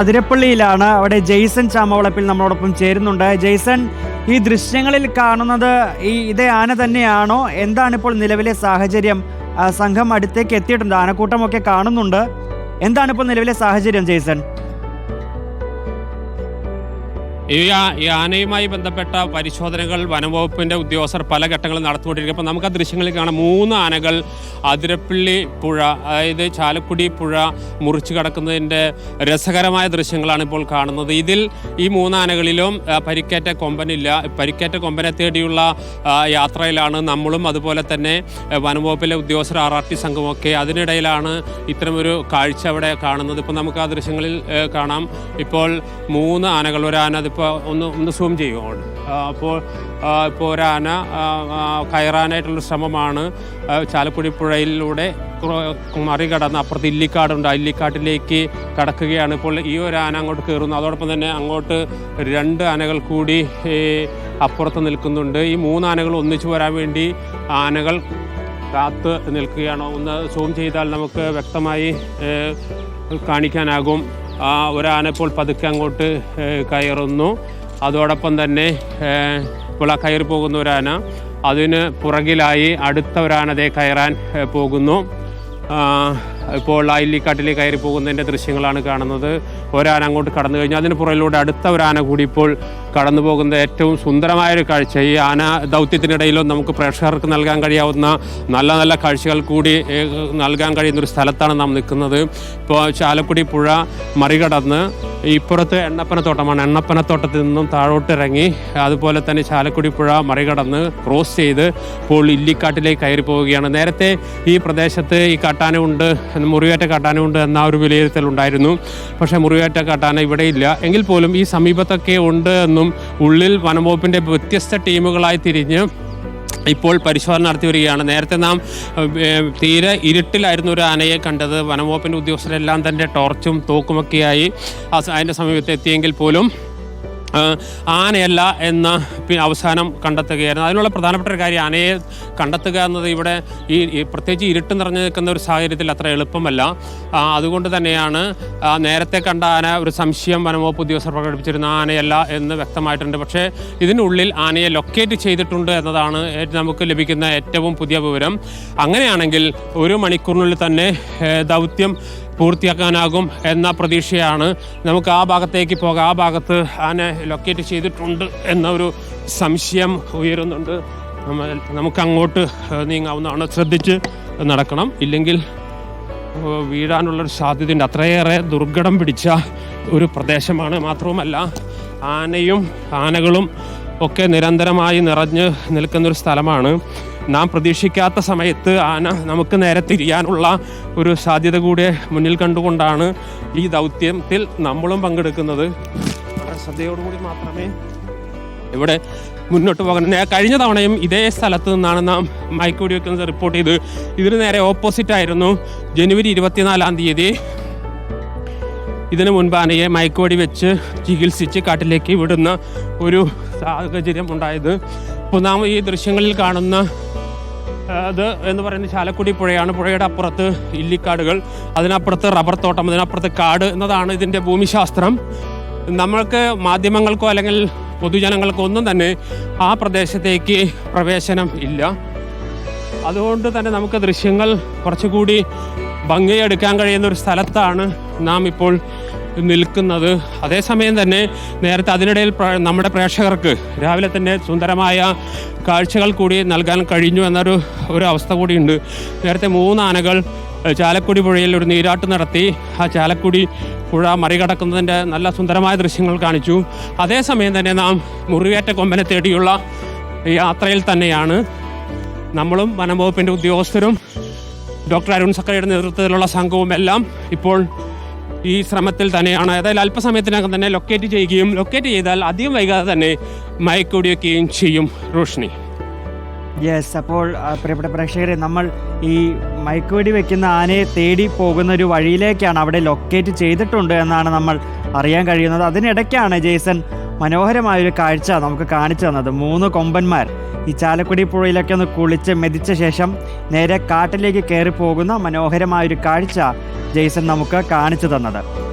അതിരപ്പള്ളിയിലാണ്. അവിടെ ജെയ്സൺ ചാമവളപ്പിൽ നമ്മളോടൊപ്പം ചേരുന്നുണ്ട്. ജെയ്സൺ ഈ ദൃശ്യങ്ങളിൽ കാണുന്നത് ഈ ഇതേ ആന തന്നെയാണോ? എന്താണ് ഇപ്പോൾ നിലവിലെ സാഹചര്യം? സംഘം അടുത്തേക്ക് എത്തിയിട്ടുണ്ട്. ആനക്കൂട്ടമൊക്കെ കാണുന്നുണ്ട്. എന്താണ് ഇപ്പോൾ നിലവിലെ സാഹചര്യം ജെയ്സൺ? ഈ ആനയുമായി ബന്ധപ്പെട്ട പരിശോധനകൾ വനംവകുപ്പിന്റെ ഉദ്യോഗസ്ഥർ പല ഘട്ടങ്ങളിൽ നടത്തിക്കൊണ്ടിരിക്കും അപ്പോൾ നമുക്ക് ആ ദൃശ്യങ്ങളിൽ കാണാം. മൂന്ന് ആനകൾ അതിരപ്പള്ളി പുഴ അതായത് ചാലക്കുടി പുഴ മുറിച്ചു കടക്കുന്നതിന്റെ രസകരമായ ദൃശ്യങ്ങളാണ് ഇപ്പോൾ കാണുന്നത്. ഇതിൽ ഈ മൂന്ന് ആനകളിലും പരിക്കേറ്റ കൊമ്പനില്ല. പരിക്കേറ്റ കൊമ്പനെ തേടിയുള്ള യാത്രയിലാണ് നമ്മളും അതുപോലെ തന്നെ വനംവകുപ്പിലെ ഉദ്യോഗസ്ഥർ ആർ ആർ ടി സംഘമൊക്കെ അതിനിടയിലാണ് ഇത്തരമൊരു കാഴ്ച അവിടെ കാണുന്നത്. ഇപ്പോൾ നമുക്ക് ആ ദൃശ്യങ്ങളിൽ കാണാം. ഇപ്പോൾ മൂന്ന് ആനകൾ ഒരു ആന അതിപ്പോൾ ഒന്ന് ഒന്ന് സൂം ചെയ്യുകയാണ് അപ്പോൾ ഇപ്പോൾ ഒരാന കയറാനായിട്ടുള്ള ശ്രമമാണ്. ചാലക്കുടി പുഴയിലൂടെ മറികടന്ന് അപ്പുറത്ത് ഇല്ലിക്കാടുണ്ട്. ആ ഇല്ലിക്കാട്ടിലേക്ക് കടക്കുകയാണ്. ഇപ്പോൾ ഈ ഒരു ആന അങ്ങോട്ട് കയറുന്നു. അതോടൊപ്പം തന്നെ അങ്ങോട്ട് രണ്ട് ആനകൾ കൂടി അപ്പുറത്ത് നിൽക്കുന്നുണ്ട്. ഈ മൂന്ന് ആനകൾ ഒന്നിച്ചു വരാൻ വേണ്ടി ആനകൾ കാത്ത് നിൽക്കുകയാണ്. ഒന്ന് സൂം ചെയ്താൽ നമുക്ക് വ്യക്തമായി കാണിക്കാനാകും. ആ ഒരാനപ്പോൾ പതുക്കെ അങ്ങോട്ട് കയറുന്നു. അതോടൊപ്പം തന്നെ ആ കയറി പോകുന്ന ഒരാന അതിന് പുറകിലായി അടുത്ത ഒരാനതേ കയറാൻ പോകുന്നു. ഇപ്പോൾ ഇല്ലിക്കാട്ടിലേക്ക് കയറി പോകുന്നതിന്റെ ദൃശ്യങ്ങളാണ് കാണുന്നത്. ഒരാന അങ്ങോട്ട് കടന്നു കഴിഞ്ഞാൽ അതിന് പുറകിലൂടെ അടുത്ത ഒരു ആന കൂടി ഇപ്പോൾ കടന്നു പോകുന്ന ഏറ്റവും സുന്ദരമായൊരു കാഴ്ച. ഈ ആന ദൗത്യത്തിനിടയിലും നമുക്ക് പ്രേക്ഷകർക്ക് നൽകാൻ കഴിയാവുന്ന നല്ല നല്ല കാഴ്ചകൾ കൂടി നൽകാൻ കഴിയുന്ന ഒരു സ്ഥലത്താണ് നാം നിൽക്കുന്നത്. ഇപ്പോൾ ചാലക്കുടി പുഴ മറികടന്ന് ഇപ്പുറത്ത് എണ്ണപ്പനത്തോട്ടമാണ്. എണ്ണപ്പനത്തോട്ടത്തിൽ നിന്നും താഴോട്ട് ഇറങ്ങി അതുപോലെ തന്നെ ചാലക്കുടി പുഴ മറികടന്ന് ക്രോസ് ചെയ്ത് ഇപ്പോൾ ഇല്ലിക്കാട്ടിലേക്ക് കയറി പോവുകയാണ്. നേരത്തെ ഈ പ്രദേശത്ത് ഈ കാട്ടാനുണ്ട് മുറിവേറ്റ കാട്ടാനുണ്ട് എന്ന ഒരു വിലയിരുത്തൽ ഉണ്ടായിരുന്നു. പക്ഷേ മുറിവേറ്റ കാട്ടാന ഇവിടെ ഇല്ല. എങ്കിൽ പോലും ഈ സമീപത്തൊക്കെ ഉണ്ട് എന്നും ഉള്ളിൽ വനംവകുപ്പിന്റെ വ്യത്യസ്ത ടീമുകളായി തിരിഞ്ഞ് ഇപ്പോൾ പരിശോധന നടത്തി വരികയാണ് നേരത്തെ നാം തീരെ ഇരുട്ടിലായിരുന്നു ഒരു ആനയെ കണ്ടത്. വനംവകുപ്പിന്റെ ഉദ്യോഗസ്ഥരെല്ലാം തന്നെ ടോർച്ചും തോക്കുമൊക്കെയായി അതിന്റെ സമീപത്ത് എത്തിയെങ്കിൽ പോലും ആനയല്ല എന്ന അവസാനം കണ്ടെത്തുകയായിരുന്നു. അതിനുള്ള പ്രധാനപ്പെട്ട ഒരു കാര്യം ആനയെ കണ്ടെത്തുക എന്നത് ഇവിടെ ഈ പ്രത്യേകിച്ച് ഇരുട്ട് നിറഞ്ഞു നിൽക്കുന്ന ഒരു സാഹചര്യത്തിൽ അത്ര എളുപ്പമല്ല. അതുകൊണ്ട് തന്നെയാണ് നേരത്തെ കണ്ട ആന ഒരു സംശയം വനംവകുപ്പ് ഉദ്യോഗസ്ഥർ പ്രകടിപ്പിച്ചിരുന്ന ആനയല്ല എന്ന് വ്യക്തമായിട്ടുണ്ട്. പക്ഷേ ഇതിനുള്ളിൽ ആനയെ ലൊക്കേറ്റ് ചെയ്തിട്ടുണ്ട് എന്നതാണ് നമുക്ക് ലഭിക്കുന്ന ഏറ്റവും പുതിയ വിവരം. അങ്ങനെയാണെങ്കിൽ ഒരു മണിക്കൂറിനുള്ളിൽ തന്നെ ദൗത്യം പൂർത്തിയാക്കാനാകും എന്ന പ്രതീക്ഷയാണ് നമുക്ക് ആ ഭാഗത്തേക്ക് പോകാം. ആ ഭാഗത്ത് ആനെ ലൊക്കേറ്റ് ചെയ്തിട്ടുണ്ട് എന്ന ഒരു സംശയം ഉയരുന്നുണ്ട്. നമുക്ക് അങ്ങോട്ട് നീങ്ങാവുന്നതാണ്. ശ്രദ്ധിച്ച് നടക്കണം. ഇല്ലെങ്കിൽ വീഴാനുള്ളൊരു സാധ്യതയുണ്ട്. അത്രയേറെ ദുർഘടം പിടിച്ച ഒരു പ്രദേശമാണ്. മാത്രവുമല്ല ആനയും ആനകളും ഒക്കെ നിരന്തരമായി നിറഞ്ഞ് നിൽക്കുന്നൊരു സ്ഥലമാണ്. നാം പ്രതീക്ഷിക്കാത്ത സമയത്ത് ആന നമുക്ക് നേരെ തിരിയാനുള്ള ഒരു സാധ്യത കൂടെ മുന്നിൽ കണ്ടുകൊണ്ടാണ് ഈ ദൗത്യത്തിൽ നമ്മളും പങ്കെടുക്കുന്നത്. ശ്രദ്ധയോടുകൂടി മാത്രമേ ഇവിടെ മുന്നോട്ട് പോകണം കഴിഞ്ഞ തവണയും ഇതേ സ്ഥലത്ത് നിന്നാണ് നാം മയക്ക് വെടിവെക്കുന്നത് റിപ്പോർട്ട് ചെയ്ത്. ഇതിന് നേരെ ഓപ്പോസിറ്റ് ആയിരുന്നു. ജനുവരി ഇരുപത്തിനാലാം തീയതി. ഇതിനു മുൻപ് ആനയെ മയക്കുവടി വെച്ച് ചികിത്സിച്ച് കാട്ടിലേക്ക് വിടുന്ന ഒരു സാഹചര്യം ഉണ്ടായത്. ഇപ്പോൾ നാം ഈ ദൃശ്യങ്ങളിൽ കാണുന്ന അത് എന്ന് പറയുന്നത് ചാലക്കുടി പുഴയാണ്. പുഴയുടെ അപ്പുറത്ത് ഇല്ലിക്കാടുകൾ അതിനപ്പുറത്ത് റബ്ബർ തോട്ടം അതിനപ്പുറത്ത് കാട് എന്നതാണ് ഇതിന്റെ ഭൂമിശാസ്ത്രം. നമ്മൾക്ക് മാധ്യമങ്ങൾക്കോ അല്ലെങ്കിൽ പൊതുജനങ്ങൾക്കോ ഒന്നും തന്നെ ആ പ്രദേശത്തേക്ക് പ്രവേശനം ഇല്ല. അതുകൊണ്ട് തന്നെ നമുക്ക് ദൃശ്യങ്ങൾ കുറച്ചുകൂടി ഭംഗിയെടുക്കാൻ കഴിയുന്ന ഒരു സ്ഥലത്താണ് നാം ഇപ്പോൾ നിൽക്കുന്നത്. അതേസമയം തന്നെ നേരത്തെ അതിനിടയിൽ നമ്മുടെ പ്രേക്ഷകർക്ക് രാവിലെ തന്നെ സുന്ദരമായ കാഴ്ചകൾ കൂടി നൽകാൻ കഴിഞ്ഞു എന്നൊരു ഒരു അവസ്ഥ കൂടിയുണ്ട്. നേരത്തെ മൂന്ന് ആനകൾ ചാലക്കുടി പുഴയിൽ ഒരു നീരാട്ട് നടത്തി. ആ ചാലക്കുടി പുഴ മറികടക്കുന്നതിന്റെ നല്ല സുന്ദരമായ ദൃശ്യങ്ങൾ കാണിച്ചു. അതേസമയം തന്നെ നാം മുറിവേറ്റ കൊമ്പനെ തേടിയുള്ള യാത്രയിൽ തന്നെയാണ് നമ്മളും വനംവകുപ്പിന്റെ ഉദ്യോഗസ്ഥരും ഡോക്ടർ അരുൺ സക്കറിയുടെ നേതൃത്വത്തിലുള്ള സംഘവും എല്ലാം ഇപ്പോൾ ഈ ശ്രമത്തിൽ തന്നെയാണ്. ഏതായാലും അല്പസമയത്തിനകം തന്നെ ലൊക്കേറ്റ് ചെയ്യുകയും ലൊക്കേറ്റ് ചെയ്താൽ അധികം വൈകാതെ തന്നെ മയക്കൂടിയൊക്കെയും ചെയ്യും റോഷ്നി. യെസ് അപ്പോൾ പ്രിയപ്പെട്ട പ്രേക്ഷകരെ നമ്മൾ ഈ മയക്കുവെടി വെക്കുന്ന ആനയെ തേടി പോകുന്ന ഒരു വഴിയിലേക്കാണ് അവിടെ ലൊക്കേറ്റ് ചെയ്തിട്ടുണ്ട് എന്നാണ് നമ്മൾ അറിയാൻ കഴിയുന്നത്. അതിനിടയ്ക്കാണ് ജേസൺ മനോഹരമായൊരു കാഴ്ച നമുക്ക് കാണിച്ചു തന്നത്. മൂന്ന് കൊമ്പന്മാർ ഈ ചാലക്കുടി പുഴയിലൊക്കെ ഒന്ന് കുളിച്ച് മെതിച്ച ശേഷം നേരെ കാട്ടിലേക്ക് കയറി പോകുന്ന മനോഹരമായൊരു കാഴ്ച ജെയ്സൺ നമുക്ക് കാണിച്ചു തന്നത്.